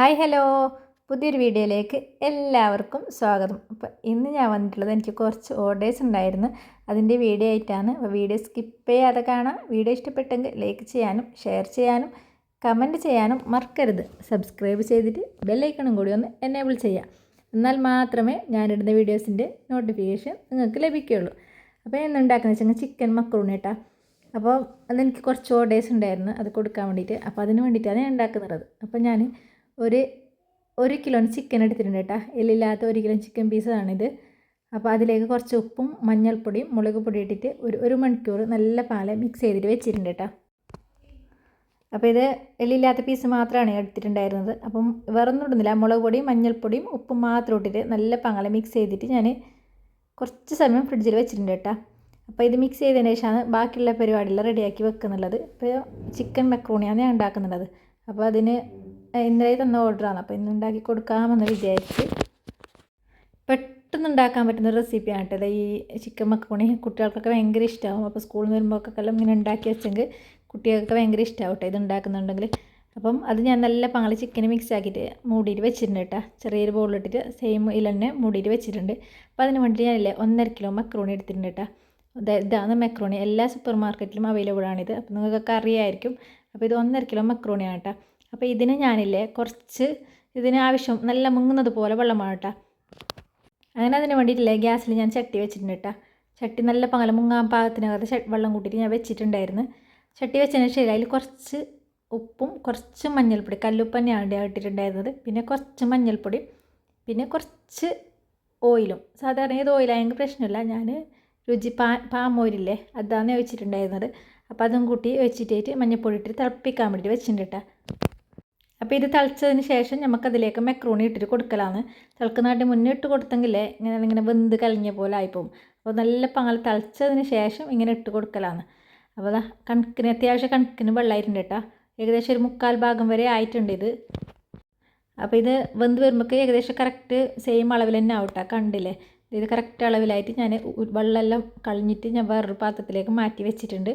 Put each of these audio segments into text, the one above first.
Hi hello. പുതിയൊരു വീഡിയോയിലേക്ക് എല്ലാവർക്കും സ്വാഗതം. അപ്പോൾ ഇന്ന് ഞാൻ വന്നിട്ടുള്ളത് എനിക്ക് കുറച്ച് ഓർഡേഴ്സ് ഉണ്ടായിരുന്നു. അതിന്റെ വീഡിയോ ആയിട്ടാണ്. അപ്പോൾ വീഡിയോ സ്കിപ്പ് ചെയ്യാതെ കാണാം. വീഡിയോ ഇഷ്ടപ്പെട്ടെങ്കിൽ ലൈക്ക് ചെയ്യാനും ഷെയർ ചെയ്യാനും കമന്റ് ചെയ്യാനും മറക്കരുത്. സബ്സ്ക്രൈബ് ചെയ്തിട്ട് ബെല്ലൈക്കണും കൂടി ഒന്ന് എനേബിൾ ചെയ്യാം. എന്നാൽ മാത്രമേ ഞാനിടുന്ന വീഡിയോസിന്റെ നോട്ടിഫിക്കേഷൻ നിങ്ങൾക്ക് ലഭിക്കുകയുള്ളൂ. അപ്പോൾ എന്നുണ്ടാക്കുന്നത് വെച്ചാൽ ചിക്കൻ മക്രൂണി കേട്ടോ അപ്പോൾ അതെനിക്ക് കുറച്ച് ഓർഡേഴ്സ് ഉണ്ടായിരുന്നു. അത് കൊടുക്കാൻ വേണ്ടിയിട്ട്. അപ്പോൾ അതിന് വേണ്ടിയിട്ടാണ് ഞാൻ ഉണ്ടാക്കുന്നത്. അപ്പോൾ ഞാൻ ഒരു ഒരു കിലോ ചിക്കൻ എടുത്തിട്ടുണ്ട് കേട്ടോ. എല്ലില്ലാത്ത ഒരു കിലോ ചിക്കൻ പീസാണിത് അപ്പോൾ അതിലേക്ക് കുറച്ച് ഉപ്പും മഞ്ഞൾപ്പൊടിയും മുളക് പൊടി ഇട്ടിട്ട് ഒരു ഒരു മണിക്കൂർ നല്ല പാൽ മിക്സ് ചെയ്തിട്ട് വെച്ചിട്ടുണ്ട് കേട്ടോ. അപ്പോൾ ഇത് എല്ലില്ലാത്ത പീസ് മാത്രമാണ് എടുത്തിട്ടുണ്ടായിരുന്നത്. അപ്പം വേറൊന്നും ഇടുന്നില്ല. മുളക് പൊടിയും മഞ്ഞൾപ്പൊടിയും ഉപ്പും മാത്രം ഇട്ടിട്ട് നല്ല പങ്ങള മിക്സ് ചെയ്തിട്ട് ഞാൻ കുറച്ച് സമയം ഫ്രിഡ്ജിൽ വെച്ചിട്ടുണ്ട് കേട്ടോ. അപ്പോൾ ഇത് മിക്സ് ചെയ്തതിന് ശേഷമാണ് ബാക്കിയുള്ള പരിപാടികൾ റെഡിയാക്കി വെക്കുന്നുള്ളത്. ഇപ്പോൾ ചിക്കൻ മെക്രോണിയാണ് ഞാൻ ഉണ്ടാക്കുന്നുള്ളത്. അപ്പോൾ അതിന് ഇന്നലെ തന്ന ഓർഡറാണ്. അപ്പോൾ ഇന്ന് ഉണ്ടാക്കി കൊടുക്കാമെന്ന് വിചാരിച്ച് പെട്ടെന്ന് ഉണ്ടാക്കാൻ പറ്റുന്ന റെസിപ്പിയാണ് കേട്ടോ. ഈ ചിക്കൻ മക്കോണി കുട്ടികൾക്കൊക്കെ ഭയങ്കര ഇഷ്ടമാവും അപ്പോൾ സ്കൂളിൽ നിന്ന് വരുമ്പോഴൊക്കെ എല്ലാം ഇങ്ങനെ ഉണ്ടാക്കി വെച്ചെങ്കിൽ കുട്ടികൾക്ക് ഭയങ്കര ഇഷ്ടമാവും കേട്ടോ ഇത് ഉണ്ടാക്കുന്നുണ്ടെങ്കിൽ. അപ്പം അത് ഞാൻ നല്ല പങ്ങളി ചിക്കൻ മിക്സ് ആക്കിയിട്ട് മൂടിയിട്ട് വെച്ചിട്ടുണ്ട് കേട്ടോ. ചെറിയൊരു ബോളിലിട്ടിട്ട് സെയിം ഇതിൽ മൂടിയിട്ട് വെച്ചിട്ടുണ്ട്. അപ്പോൾ അതിന് വേണ്ടി ഞാനില്ലേ ഒന്നര കിലോ മക്രോണി എടുത്തിട്ടുണ്ട് കേട്ടോ. ഇതാണ് മക്രോണി എല്ലാ സൂപ്പർ മാർക്കറ്റിലും അവൈലബിൾ ആണിത്. അപ്പോൾ നിങ്ങൾക്കൊക്കെ അറിയായിരിക്കും. അപ്പോൾ ഇത് ഒന്നര കിലോ മക്രോണിയാണ് കേട്ടോ. അപ്പോൾ ഇതിന് ഞാനില്ലേ കുറച്ച് ഇതിന് ആവശ്യം നല്ല മുങ്ങുന്നത് പോലെ വെള്ളമാണ് കേട്ടോ അങ്ങനെ അതിന് വേണ്ടിയിട്ടില്ലേ ഗ്യാസിൽ ഞാൻ ചട്ടി വെച്ചിട്ടുണ്ട് കേട്ടോ ചട്ടി നല്ല പകല മുങ്ങാൻ പാകത്തിനകത്ത് വെള്ളം കൂട്ടിയിട്ട് ഞാൻ വെച്ചിട്ടുണ്ടായിരുന്നു. ചട്ടി വെച്ചതിന് ശേഷം അതിൽ കുറച്ച് ഉപ്പും കുറച്ച് മഞ്ഞൾപ്പൊടി കല്ലുപ്പ് തന്നെയാണ് ഇട്ടിട്ടുണ്ടായിരുന്നത്. പിന്നെ കുറച്ച് മഞ്ഞൾപ്പൊടി പിന്നെ കുറച്ച് ഓയിലും. സാധാരണ ഏത് ഓയിലായെങ്കിൽ പ്രശ്നമില്ല. ഞാൻ രുചി പാ പാം ഓയിലില്ലേ അതാണ് വെച്ചിട്ടുണ്ടായിരുന്നത്. അപ്പോൾ അതും കൂട്ടി വെച്ചിട്ടേറ്റ് മഞ്ഞൾപ്പൊടി ഇട്ടിട്ട് തിളപ്പിക്കാൻ വേണ്ടിയിട്ട് വെച്ചിട്ടുണ്ട് കേട്ടോ അപ്പോൾ ഇത് തിളച്ചതിന് ശേഷം നമുക്കതിലേക്ക് മെക്രോണി ഇട്ടിട്ട് കൊടുക്കലാണ്. തിളക്കുന്നതായിട്ട് മുന്നേ ഇട്ട് കൊടുത്തെങ്കിൽ ഇങ്ങനെ ഇങ്ങനെ വെന്ത് കലങ്ങിയ പോലെ ആയിപ്പോവും. അപ്പോൾ നല്ല പങ്ങൾ തിളച്ചതിന് ശേഷം ഇങ്ങനെ ഇട്ട് കൊടുക്കലാണ്. അപ്പോൾ കണക്കിന് അത്യാവശ്യം കണക്കിന് വെള്ളമായിട്ടുണ്ട് കേട്ടോ. ഏകദേശം ഒരു മുക്കാൽ ഭാഗം വരെ ആയിട്ടുണ്ട് ഇത്. അപ്പോൾ ഇത് വെന്ത് വരുമ്പോൾ ഏകദേശം കറക്റ്റ് സെയിം അളവിൽ തന്നെ ആവട്ടെ കണ്ടില്ലേ? ഇത് കറക്റ്റ് അളവിലായിട്ട് ഞാൻ വെള്ളമെല്ലാം കളഞ്ഞിട്ട് ഞാൻ വേറൊരു പാത്രത്തിലേക്ക് മാറ്റി വെച്ചിട്ടുണ്ട്.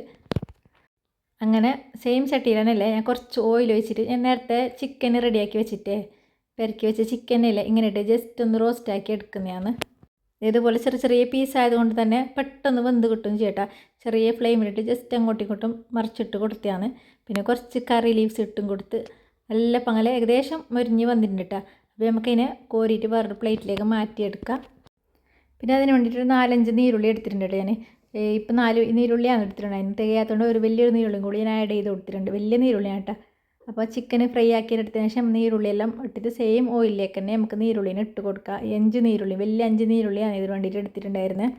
അങ്ങനെ സെയിം ചട്ടിയിൽ തന്നെയല്ലേ? ഞാൻ കുറച്ച് ഓയിൽ ഒഴിച്ചിട്ട് ഞാൻ നേരത്തെ ചിക്കൻ റെഡിയാക്കി വെച്ചിട്ടേ പെരക്കി വെച്ച ചിക്കനല്ലേ ഇങ്ങനെ ഇട്ട് ജസ്റ്റ് ഒന്ന് റോസ്റ്റ് ആക്കി എടുക്കുന്നതാണ്. ഇതുപോലെ ചെറിയ ചെറിയ പീസ് ആയതുകൊണ്ട് തന്നെ പെട്ടെന്ന് വെന്ത് കിട്ടും ചേട്ടാ. ചെറിയ ഫ്ലെയിമിലിട്ട് ജസ്റ്റ് അങ്ങോട്ടും ഇങ്ങോട്ടും മറിച്ചിട്ട് കൊടുത്തതാണ്. പിന്നെ കുറച്ച് കറി ലീവ്സ് ഇട്ടും കൊടുത്ത് നല്ല പങ്ങല ഏകദേശം മുരിഞ്ഞ് വന്നിട്ടുണ്ട് കേട്ടോ അപ്പോൾ നമുക്കതിനെ കോരിയിട്ട് വേറൊരു പ്ലേറ്റിലേക്ക് മാറ്റിയെടുക്കാം. പിന്നെ അതിന് വേണ്ടിയിട്ട് നാലഞ്ച് നീരുള്ളി എടുത്തിട്ടുണ്ട് കേട്ടോ ഞാൻ ഇപ്പം നാല് നീരുള്ളിയാണ് എടുത്തിട്ടുണ്ട് അതിന് തികയാത്തതുകൊണ്ട് ഒരു വലിയൊരു നീരുള്ളി കൂടി ഞാൻ ആഡ് ചെയ്ത് കൊടുത്തിട്ടുണ്ട്. വലിയ നീരുള്ളിയാണ് കേട്ടോ. അപ്പോൾ ചിക്കൻ ഫ്രൈ ആക്കി എടുത്തതിന് ശേഷം നീരുള്ളിയെല്ലാം ഇട്ടിട്ട് സെയിം ഓയിലിലേക്ക് തന്നെ നമുക്ക് നീരുള്ളിനെ ഇട്ട് കൊടുക്കുക അഞ്ച് നീരുള്ളി വലിയ അഞ്ച് നീരുള്ളിയാണ് ഇതിന് വേണ്ടിയിട്ട് എടുത്തിട്ടുണ്ടായിരുന്നത്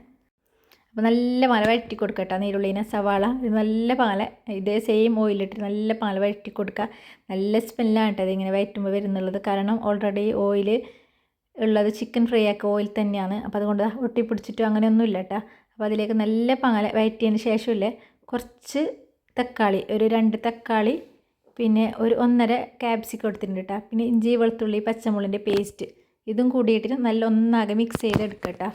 അപ്പോൾ നല്ല പാല വഴറ്റി കൊടുക്കട്ടോ നീരുള്ളിനെ. സവാള ഇത് നല്ല പാല. ഇതേ സെയിം ഓയിലിട്ട് നല്ല പാല വഴറ്റി കൊടുക്കുക നല്ല സ്മെല്ലാണ് കേട്ടോ ഇതിങ്ങനെ വയറ്റുമ്പോൾ വരുന്നുള്ളത്. കാരണം ഓൾറെഡി ഓയിൽ ഉള്ളത് ചിക്കൻ ഫ്രൈ ആക്കിയ ഓയിൽ തന്നെയാണ്. അപ്പോൾ അതുകൊണ്ട് ഒട്ടിപ്പിടിച്ചിട്ടോ അങ്ങനെയൊന്നുമില്ല കേട്ടോ. അപ്പോൾ അതിലേക്ക് നല്ല പങ്ങല വയറ്റിയതിന് ശേഷമില്ലേ കുറച്ച് തക്കാളി ഒരു രണ്ട് തക്കാളി പിന്നെ ഒരു ഒന്നര ക്യാപ്സിക്കം എടുത്തിട്ടുണ്ട് കേട്ടോ പിന്നെ ഇഞ്ചി വെളുത്തുള്ളി പച്ചമുളകിന്റെ പേസ്റ്റ് ഇതും കൂടിയിട്ട് നല്ല ഒന്നാകെ മിക്സ് ചെയ്തെടുക്കട്ടോ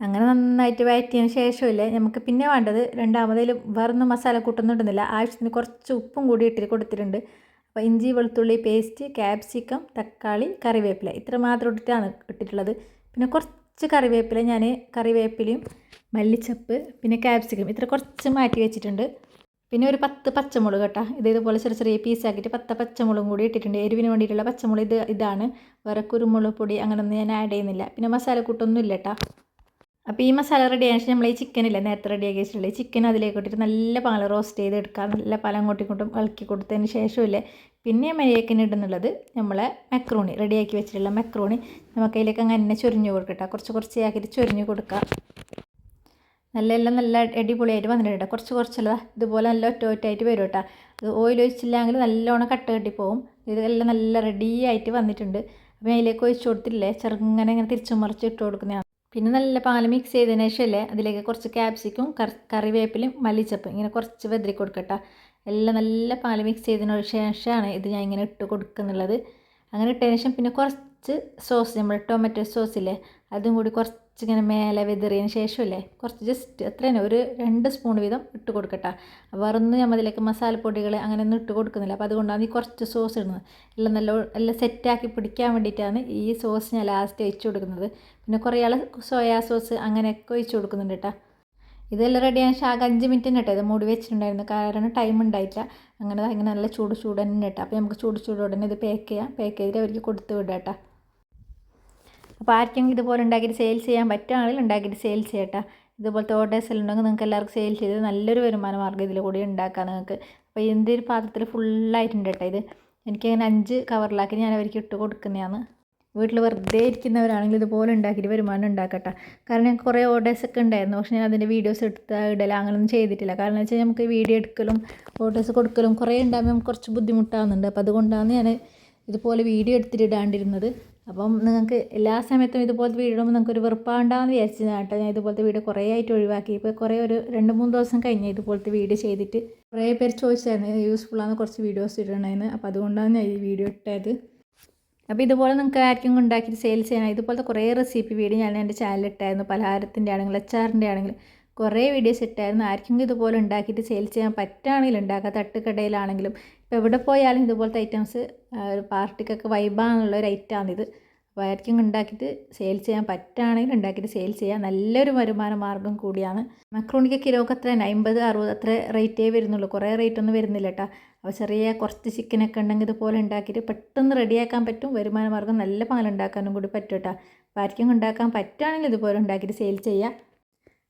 അങ്ങനെ നന്നായിട്ട് വയറ്റിയതിന് ശേഷമില്ലേ നമുക്ക് പിന്നെ വേണ്ടത് രണ്ടാമതിൽ വേറൊന്നും മസാല കൂട്ടൊന്നും ഇടുന്നില്ല. ആവശ്യത്തിന് കുറച്ച് ഉപ്പും കൂടി ഇട്ടിട്ട് കൊടുത്തിട്ടുണ്ട്. അപ്പോൾ ഇഞ്ചി വെളുത്തുള്ളി പേസ്റ്റ് ക്യാപ്സിക്കം തക്കാളി കറിവേപ്പില ഇത്ര മാത്രം ഇട്ടിട്ടാണ് ഇട്ടിട്ടുള്ളത്. പിന്നെ കുറച്ച് കറിവേപ്പില ഞാൻ കറിവേപ്പിലയും മല്ലിച്ചപ്പ് പിന്നെ ക്യാപ്സിക്കം ഇത്ര കുറച്ച് മാറ്റി വെച്ചിട്ടുണ്ട്. പിന്നെ ഒരു പത്ത് പച്ചമുളക് കേട്ടോ. ഇത് ഇതുപോലെ ചെറിയ ചെറിയ പീസാക്കിയിട്ട് പത്ത് പച്ചമുളകും കൂടി ഇട്ടിട്ടുണ്ട്. എരിവിന് വേണ്ടിയിട്ടുള്ള പച്ചമുളക് ഇത് ഇതാണ്. വേറെ കുരുമുളക് പൊടി അങ്ങനെയൊന്നും ഞാൻ ആഡ് ചെയ്യുന്നില്ല. പിന്നെ മസാലക്കൂട്ടൊന്നും ഇല്ല കേട്ടോ. അപ്പോൾ ഈ മസാല റെഡി ആയ നമ്മൾ ഈ ചിക്കനില്ല നേരത്തെ റെഡി വെച്ചിട്ടുള്ള ഈ ചിക്കൻ അതിലേക്ക് ഇട്ടിട്ട് നല്ല പാൽ റോസ്റ്റ് ചെയ്ത് എടുക്കുക നല്ല പാൽ അങ്ങോട്ടും ഇങ്ങോട്ടും ഇളക്കി കൊടുത്തതിന് ശേഷമില്ലേ പിന്നെ മരിയേക്കിന് ഇടുന്നുള്ളത് നമ്മളെ മെക്രോണി റെഡിയാക്കി വെച്ചിട്ടുള്ള മെക്രോണി നമുക്ക് അതിലേക്ക് അങ്ങനെ ചൊരിഞ്ഞു കൊടുക്കട്ടെ കുറച്ച് കുറച്ച് ആക്കിയിട്ട് ചൊരിഞ്ഞു കൊടുക്കുക നല്ല എല്ലാം നല്ല അടിപൊളിയായിട്ട് വന്നിട്ടുണ്ട് കുറച്ച് കുറച്ചുള്ള ഇതുപോലെ നല്ല ഒറ്റ ഒറ്റയായിട്ട് വരും കേട്ടോ അത് ഓയിൽ ഒഴിച്ചില്ലെങ്കിൽ നല്ലോണം കട്ട കെട്ടി പോകും ഇതെല്ലാം നല്ല റെഡി ആയിട്ട് വന്നിട്ടുണ്ട്. അപ്പോൾ അതിലേക്ക് ഒഴിച്ചു കൊടുത്തില്ലേ ചെറുങ്ങനെ ഇങ്ങനെ തിരിച്ചു മറിച്ച് ഇട്ട് കൊടുക്കുന്നതാണ്. പിന്നെ നല്ല പാൽ മിക്സ് ചെയ്തതിന് ശേഷമല്ലേ അതിലേക്ക് കുറച്ച് ക്യാപ്സിക്കും കറിവേപ്പിലും മല്ലിച്ചപ്പ് ഇങ്ങനെ കുറച്ച് വെതിരി കൊടുക്കട്ടെ. എല്ലാം നല്ല പാൽ മിക്സ് ചെയ്തതിന് ശേഷമാണ് ഇത് ഞാൻ ഇങ്ങനെ ഇട്ട് കൊടുക്കുന്നുള്ളത്. അങ്ങനെ ഇട്ടതിന് ശേഷം പിന്നെ കുറച്ച് സോസ് നമ്മൾ ടൊമാറ്റോ സോസില്ലേ അതും കൂടി കുറച്ച് ഇങ്ങനെ മേലെ വെതിറിയതിന് ശേഷമല്ലേ കുറച്ച് ജസ്റ്റ് എത്ര തന്നെ ഒരു രണ്ട് സ്പൂൺ വീതം ഇട്ട് കൊടുക്കട്ടെ. വേറൊന്നും നമ്മൾ അതിലേക്ക് മസാലപ്പൊടികൾ അങ്ങനെയൊന്നും ഇട്ട് കൊടുക്കുന്നില്ല. അപ്പോൾ അതുകൊണ്ടാണ് ഈ കുറച്ച് സോസ് ഇടുന്നത്. എല്ലാം നല്ല എല്ലാം സെറ്റാക്കി പിടിക്കാൻ വേണ്ടിയിട്ടാണ് ഈ സോസ് ഞാൻ ലാസ്റ്റ് വെച്ച് കൊടുക്കുന്നത്. പിന്നെ കുറേ ആൾ സോയാ സോസ് അങ്ങനെയൊക്കെ ഒഴിച്ച് കൊടുക്കുന്നുണ്ട് കേട്ടോ ഇതെല്ലാം റെഡിയായ ശാഖ അഞ്ച് മിനിറ്റ് കേട്ടോ ഇത് മൂടി വെച്ചിട്ടുണ്ടായിരുന്നു. കാരണം ടൈം ഉണ്ടായിട്ടില്ല അങ്ങനെ അങ്ങനെ നല്ല ചൂട് ചൂട് തന്നെ കേട്ടോ അപ്പോൾ നമുക്ക് ചൂട് ചൂട് ഉടനെ ഇത് പാക്ക് ചെയ്യാം. പാക്ക് ചെയ്തിട്ട് അവർക്ക് കൊടുത്ത് വിടാം കേട്ടോ അപ്പോൾ ആർക്കെങ്കിലും ഇതുപോലെ ഉണ്ടാക്കിയിട്ട് സെയിൽസ് ചെയ്യാൻ പറ്റുകയാണെങ്കിൽ ഉണ്ടാക്കിയിട്ട് സെയിൽസ് ചെയ്യട്ടെ ഇതുപോലത്തെ ഓർഡേഴ്സ് എല്ലാം ഉണ്ടെങ്കിൽ നിങ്ങൾക്ക് എല്ലാവർക്കും സെയിൽ ചെയ്ത് നല്ലൊരു വരുമാന മാർഗം ഇതിൽ കൂടി ഉണ്ടാക്കാം നിങ്ങൾക്ക്. അപ്പോൾ എന്തൊരു പാത്രത്തിൽ ഫുള്ളായിട്ടുണ്ട് കേട്ടോ ഇത്. എനിക്കങ്ങനെ അഞ്ച് കവറിലാക്കി ഞാൻ അവർക്ക് ഇട്ട് കൊടുക്കുന്നതാണ്. വീട്ടിൽ വെറുതെ ഇരിക്കുന്നവരാണെങ്കിൽ ഇതുപോലെ ഉണ്ടാക്കിയിട്ട് വരുമാനം ഉണ്ടാക്കട്ടെ. കാരണം ഞങ്ങൾക്ക് കുറേ ഓർഡേഴ്സ് ഒക്കെ ഉണ്ടായിരുന്നു. പക്ഷേ ഞാൻ അതിന്റെ വീഡിയോസ് എടുത്ത് ഇടല അങ്ങനെയൊന്നും ചെയ്തിട്ടില്ല. കാരണം വെച്ചാൽ നമുക്ക് വീഡിയോ എടുക്കലും ഓർഡേഴ്സ് കൊടുക്കലും കുറേ ഉണ്ടാകുമ്പോൾ നമുക്ക് കുറച്ച് ബുദ്ധിമുട്ടാകുന്നുണ്ട് അപ്പോൾ അതുകൊണ്ടാണ് ഞാൻ ഇതുപോലെ വീഡിയോ എടുത്തിട്ട് ഇടാണ്ടിരുന്നത്. അപ്പം നിങ്ങൾക്ക് എല്ലാ സമയത്തും ഇതുപോലത്തെ വീഡിയോ ഇടുമ്പോൾ നിങ്ങൾക്ക് ഒരു വെറുപ്പാണ്ടാന്ന് വിചാരിച്ചു കേട്ടോ. ഞാൻ ഇതുപോലത്തെ വീഡിയോ കുറേ ആയിട്ട് ഒഴിവാക്കി. ഇപ്പോൾ കുറേ ഒരു രണ്ട് മൂന്ന് ദിവസം കഴിഞ്ഞ് ഇതുപോലത്തെ വീഡിയോ ചെയ്തിട്ട് കുറേ പേര് ചോദിച്ചായിരുന്നു യൂസ്ഫുള്ളാണ് കുറച്ച് വീഡിയോസ് ഇടണേന്ന്. അപ്പോൾ അതുകൊണ്ടാണ് ഞാൻ ഈ വീഡിയോ ഇട്ടത്. അപ്പോൾ ഇതുപോലെ നിങ്ങൾക്ക് ആർക്കും ഉണ്ടാക്കിയിട്ട് സെയിൽസ് ചെയ്യണം ഇതുപോലത്തെ കുറേ റെസിപ്പി വീഡിയോ ഞാൻ എന്റെ ചാനലിൽ ഇട്ടായിരുന്നു. പലഹാരത്തിന്റെ ആണെങ്കിലും അച്ചാറിന്റെ ആണെങ്കിലും കുറേ വീഡിയോസ് ഇട്ടായിരുന്നു. ആർക്കും ഇതുപോലെ ഉണ്ടാക്കിയിട്ട് സെയിൽസ് ചെയ്യാൻ പറ്റുകയാണെങ്കിലും ഉണ്ടാക്കാം തട്ടുകടയിലാണെങ്കിലും ഇപ്പോൾ എവിടെ പോയാലും ഇതുപോലത്തെ ഐറ്റംസ് ഒരു പാർട്ടിക്കൊക്കെ വൈബാണെന്നുള്ള ഒരു ഐറ്റമാണിത് അപ്പോൾ ആർക്കും ഉണ്ടാക്കിയിട്ട് സെയിൽസ് ചെയ്യാൻ പറ്റുകയാണെങ്കിൽ ഉണ്ടാക്കിയിട്ട് സെയിൽ ചെയ്യാൻ നല്ലൊരു വരുമാന മാർഗം കൂടിയാണ്. മക്രോണിക്ക് കിലോക്ക് അത്ര അമ്പത് അറുപത് അത്ര റേറ്റേ വരുന്നുള്ളൂ. കുറേ റേറ്റ് ഒന്നും വരുന്നില്ല കേട്ടോ. അപ്പോൾ ചെറിയ കുറച്ച് ചിക്കനൊക്കെ ഉണ്ടെങ്കിൽ ഇതുപോലെ ഉണ്ടാക്കിയിട്ട് പെട്ടെന്ന് റെഡിയാക്കാൻ പറ്റും. വരുമാന മാർഗം നല്ല പാലുണ്ടാക്കാനും കൂടി പറ്റും കേട്ടോ. അപ്പോൾ ആർക്കും ഉണ്ടാക്കാൻ പറ്റുകയാണെങ്കിൽ ഇതുപോലെ ഉണ്ടാക്കിയിട്ട് സെയിൽ ചെയ്യാം.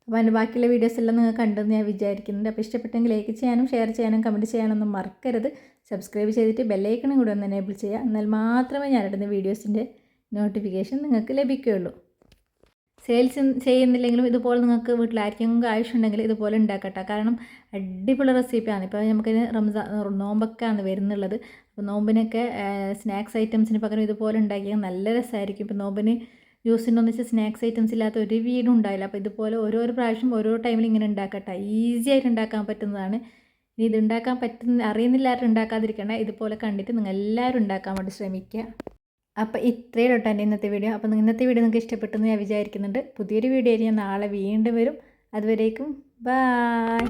അപ്പോൾ അതിന്റെ ബാക്കിയുള്ള വീഡിയോസ് എല്ലാം നിങ്ങൾ കണ്ടെന്ന് ഞാൻ വിചാരിക്കുന്നുണ്ട്. അപ്പോൾ ഇഷ്ടപ്പെട്ടെങ്കിൽ ലൈക്ക് ചെയ്യാനും ഷെയർ ചെയ്യാനും കമന്റ് ചെയ്യാനൊന്നും മറക്കരുത്. സബ്സ്ക്രൈബ് ചെയ്തിട്ട് ബെല്ലൈക്കണും കൂടെ ഒന്ന് എനേബിൾ ചെയ്യുക. എന്നാൽ മാത്രമേ ഞാനിടുന്ന വീഡിയോസിന്റെ നോട്ടിഫിക്കേഷൻ നിങ്ങൾക്ക് ലഭിക്കുകയുള്ളൂ. സെയിൽസ് ചെയ്യുന്നില്ലെങ്കിലും ഇതുപോലെ നിങ്ങൾക്ക് വീട്ടിലായിരിക്കും ആവശ്യമുണ്ടെങ്കിൽ ഇതുപോലെ ഉണ്ടാക്കട്ടെ. കാരണം അടിപൊളി റെസിപ്പിയാണ്. ഇപ്പോൾ നമുക്ക് റംസാൻ നോമ്പൊക്കെയാണ് വരുന്നുള്ളത്. അപ്പോൾ നോമ്പിനൊക്കെ സ്നാക്സ് ഐറ്റംസിന് പകരം ഇതുപോലെ ഉണ്ടാക്കിയാൽ നല്ല രസമായിരിക്കും. ഇപ്പോൾ നോമ്പിന് ജ്യൂസിനൊന്നിച്ച് സ്നാക്സ് ഐറ്റംസ് ഇല്ലാത്ത ഒരു വീടും ഉണ്ടായില്ല അപ്പോൾ ഇതുപോലെ ഓരോ പ്രാവശ്യം ഓരോ ടൈമിൽ ഇങ്ങനെ ഉണ്ടാക്കട്ടെ. ഈസി ആയിട്ട് ഉണ്ടാക്കാൻ പറ്റുന്നതാണ്. ഇനി ഇത് ഉണ്ടാക്കാൻ പറ്റുന്ന അറിയുന്നില്ലാരും ഉണ്ടാക്കാതിരിക്കണേ ഇതുപോലെ കണ്ടിട്ട് നിങ്ങൾ എല്ലാവരും ഉണ്ടാക്കാൻ വേണ്ടി ശ്രമിക്കുക. അപ്പോൾ ഇത്രയേ ഉള്ളൂ എന്റെ ഇന്നത്തെ വീഡിയോ. അപ്പോൾ ഇന്നത്തെ വീഡിയോ നിങ്ങൾക്ക് ഇഷ്ടപ്പെട്ടെന്ന് ഞാൻ വിചാരിക്കുന്നുണ്ട്. പുതിയൊരു വീഡിയോ ഞാൻ നാളെ വീണ്ടും വരും. അതുവരേക്കും ബായ്.